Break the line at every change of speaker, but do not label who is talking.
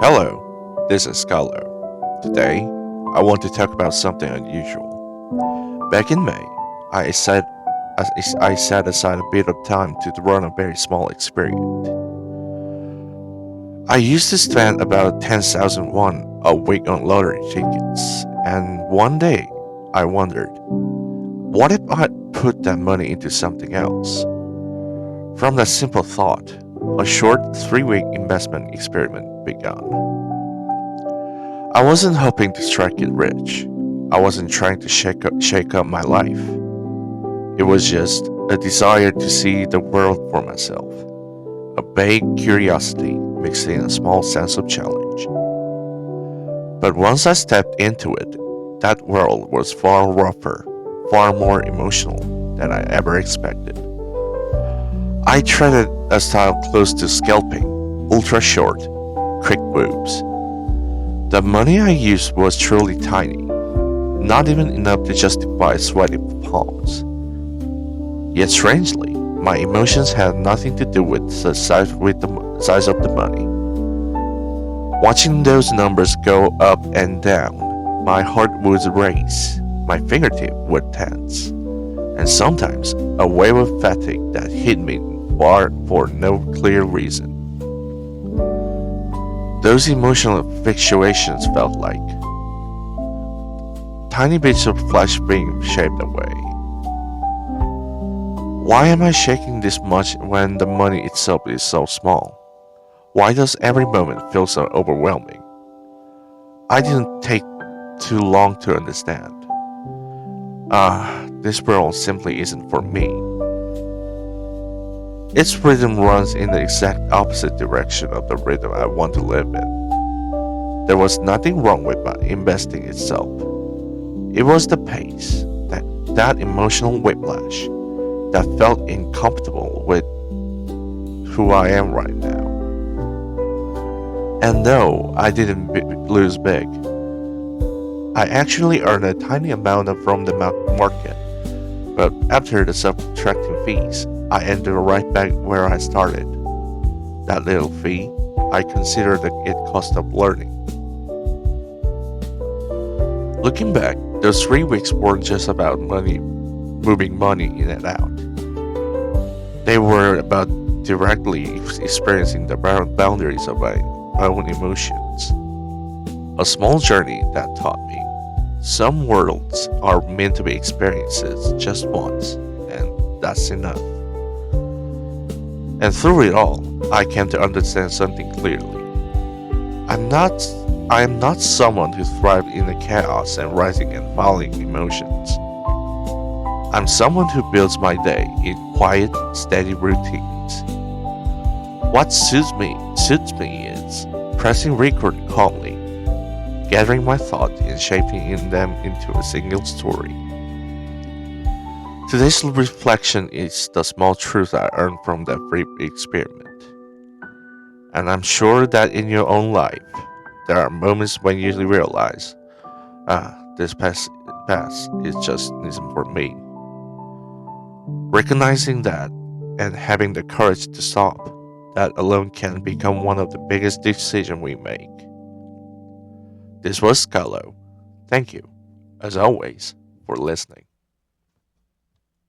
Hello, this is Carlo. Today, I want to talk about something unusual. Back in May, I set, I set aside a bit of time to run a very small experiment. I used to spend about 10,000 won a week on lottery tickets, and one day I wondered, what if I put that money into something else? From that simple thought, a short three week investment experiment began. I wasn't hoping to strike it rich. I wasn't trying to shake up, shake up my life. It was just a desire to see the world for myself, a vague curiosity mixed in a small sense of challenge. But once I stepped into it, that world was far rougher, far more emotional than I ever expected. I treaded a style close to scalping, ultra short, quick moves. The money I used was truly tiny, not even enough to justify sweaty palms. Yet strangely, my emotions had nothing to do with the size, with the size of the money. Watching those numbers go up and down, my heart would race, my fingertip would tense, and sometimes a wave of fatigue that hit me far for no clear reason. Those emotional fluctuations felt like tiny bits of flesh being shaved away. Why am I shaking this much when the money itself is so small? Why does every moment feel so overwhelming? I didn't take too long to understand. Ah, this world simply isn't for me. Its rhythm runs in the exact opposite direction of the rhythm I want to live in. There was nothing wrong with my investing itself. It was the pace, that, that emotional whiplash, that felt incompatible with who I am right now. And though I didn't b- lose big, I actually earned a tiny amount from the market. But after the subtracting fees, I ended right back where I started. That little fee, I considered it cost of learning. Looking back, those three weeks weren't just about money, moving money in and out. They were about directly experiencing the boundaries of my own emotions. A small journey that taught me some worlds are meant to be experiences just once, and that's enough. And through it all, I came to understand something clearly. I'm not I am not someone who thrives in the chaos and rising and falling emotions. I'm someone who builds my day in quiet, steady routines. What suits me suits me is pressing record calmly, gathering my thoughts and shaping them into a single story. Today's reflection is the small truth I earned from that brief experiment. And I'm sure that in your own life, there are moments when you realize, ah, this past, past is just isn't for me. Recognizing that and having the courage to stop, that alone can become one of the biggest decisions we make. This was Carlo. Thank you, as always, for listening.